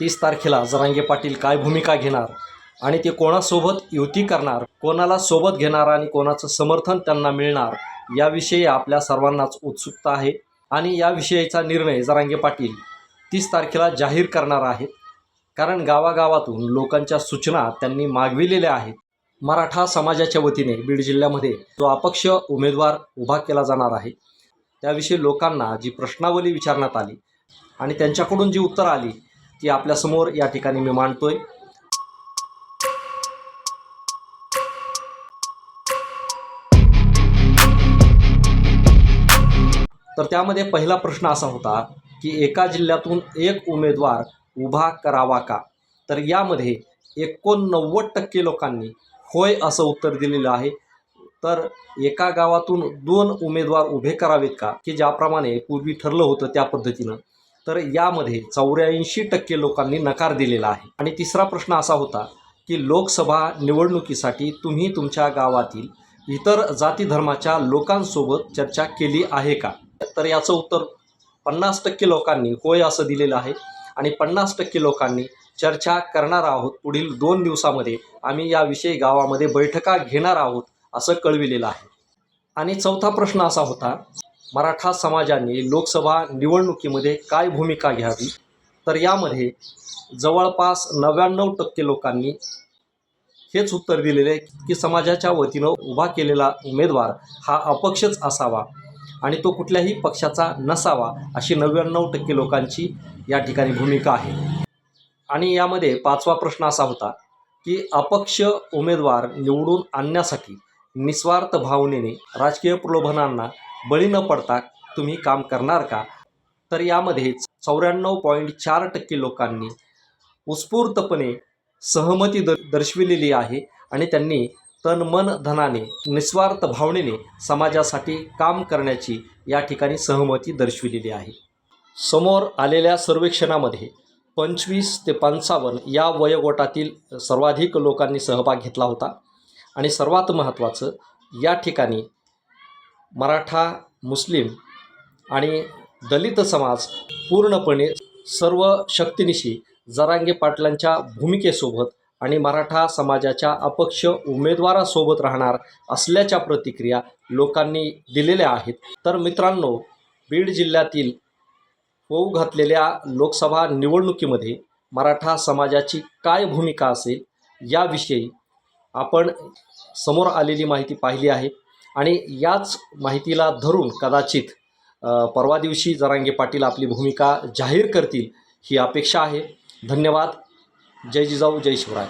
तीस तारखेला जरांगे पाटील काय भूमिका घेणार आणि ते कोणासोबत युती करणार कोणाला सोबत घेणार आणि कोणाचं समर्थन त्यांना मिळणार याविषयी आपल्या सर्वांनाच उत्सुकता आहे. आणि याविषयीचा निर्णय जरांगे पाटील तीस तारखेला जाहीर करणार आहेत. कारण गावागावातून लोकांच्या सूचना त्यांनी मागविलेल्या आहेत. मराठा समाजाच्या वतीने बीड जिल्ह्यामध्ये जो अपक्ष उमेदवार उभा केला जाणार आहे त्याविषयी लोकांना जी प्रश्नावली विचारण्यात आली आणि त्यांच्याकडून जी उत्तरं आली ती आपल्यासमोर या ठिकाणी मी मांडतोय. तर त्यामध्ये पहिला प्रश्न असा होता की एका जिल्ह्यातून एक उमेदवार उभा करावा का? तर यामध्ये एकोणनव्वद टक्के लोकांनी होय असं उत्तर दिलेलं आहे. तर एका गावातून दोन उमेदवार उभे करावेत का? की ज्याप्रमाणे पूर्वी ठरलं होतं त्या पद्धतीनं. तर यामध्ये चौऱ्याऐंशी टक्के लोकांनी नकार दिलेला आहे. आणि तिसरा प्रश्न असा होता की लोकसभा निवडणुकीसाठी तुम्ही तुमच्या गावातील इतर जाती धर्माच्या लोकांसोबत चर्चा केली आहे का? तर याचं उत्तर पन्नास टक्के लोकांनी होय असं दिलेलं आहे. आणि पन्नास टक्के लोकांनी चर्चा करणार आहोत. पुढील दोन दिवसामध्ये आम्ही याविषयी गावामध्ये बैठका घेणार आहोत असं कळविलेलं आहे. आणि चौथा प्रश्न असा होता मराठा समाजाने लोकसभा निवडणुकीमध्ये काय भूमिका घ्यावी? तर यामध्ये जवळपास नव्याण्णव टक्के लोकांनी हेच उत्तर दिलेले आहे की समाजाच्या वतीनं उभा केलेला उमेदवार हा अपक्षच असावा आणि तो कुठल्याही पक्षाचा नसावा अशी नव्याण्णव टक्के लोकांची या ठिकाणी भूमिका आहे. आणि यामध्ये पाचवा प्रश्न असा होता की अपक्ष उमेदवार निवडून आणण्यासाठी निस्वार्थ भावनेने राजकीय प्रलोभनांना बळी न पडता तुम्ही काम करणार का? तर यामध्ये चौऱ्याण्णव पॉईंट चार टक्के लोकांनी उत्स्फूर्तपणे सहमती द दर्शविलेली आहे आणि त्यांनी तन मन धनाने निस्वार्थ भावनेने समाजासाठी काम करण्याची या ठिकाणी सहमती दर्शविलेली आहे. समोर आलेल्या सर्वेक्षणामध्ये पंचवीस ते पंचावन्न या वयोगटातील सर्वाधिक लोकांनी सहभाग घेतला होता आणि सर्वात महत्त्वाचं या ठिकाणी मराठा मुस्लिम आणि दलित समाज पूर्णपणे सर्व शक्तीनिशी जरांगे पाटलांच्या भूमिकेसोबत आणि मराठा समाजाच्या अपक्ष उमेदवारासोबत राहणार असल्याच्या प्रतिक्रिया लोकांनी दिलेल्या आहेत. तर मित्रांनो बीड जिल्ह्यातील होऊ घातलेल्या लोकसभा निवडणुकीमध्ये मराठा समाजाची काय भूमिका असेल याविषयी आपण समोर आलेली माहिती पाहिली आहे. आणि याच माहितीला धरून कदाचित परवा दिवशी जरांगे पाटील आपली भूमिका जाहीर करतील ही अपेक्षा आहे. धन्यवाद. जय जिजाऊ जय शिवराय.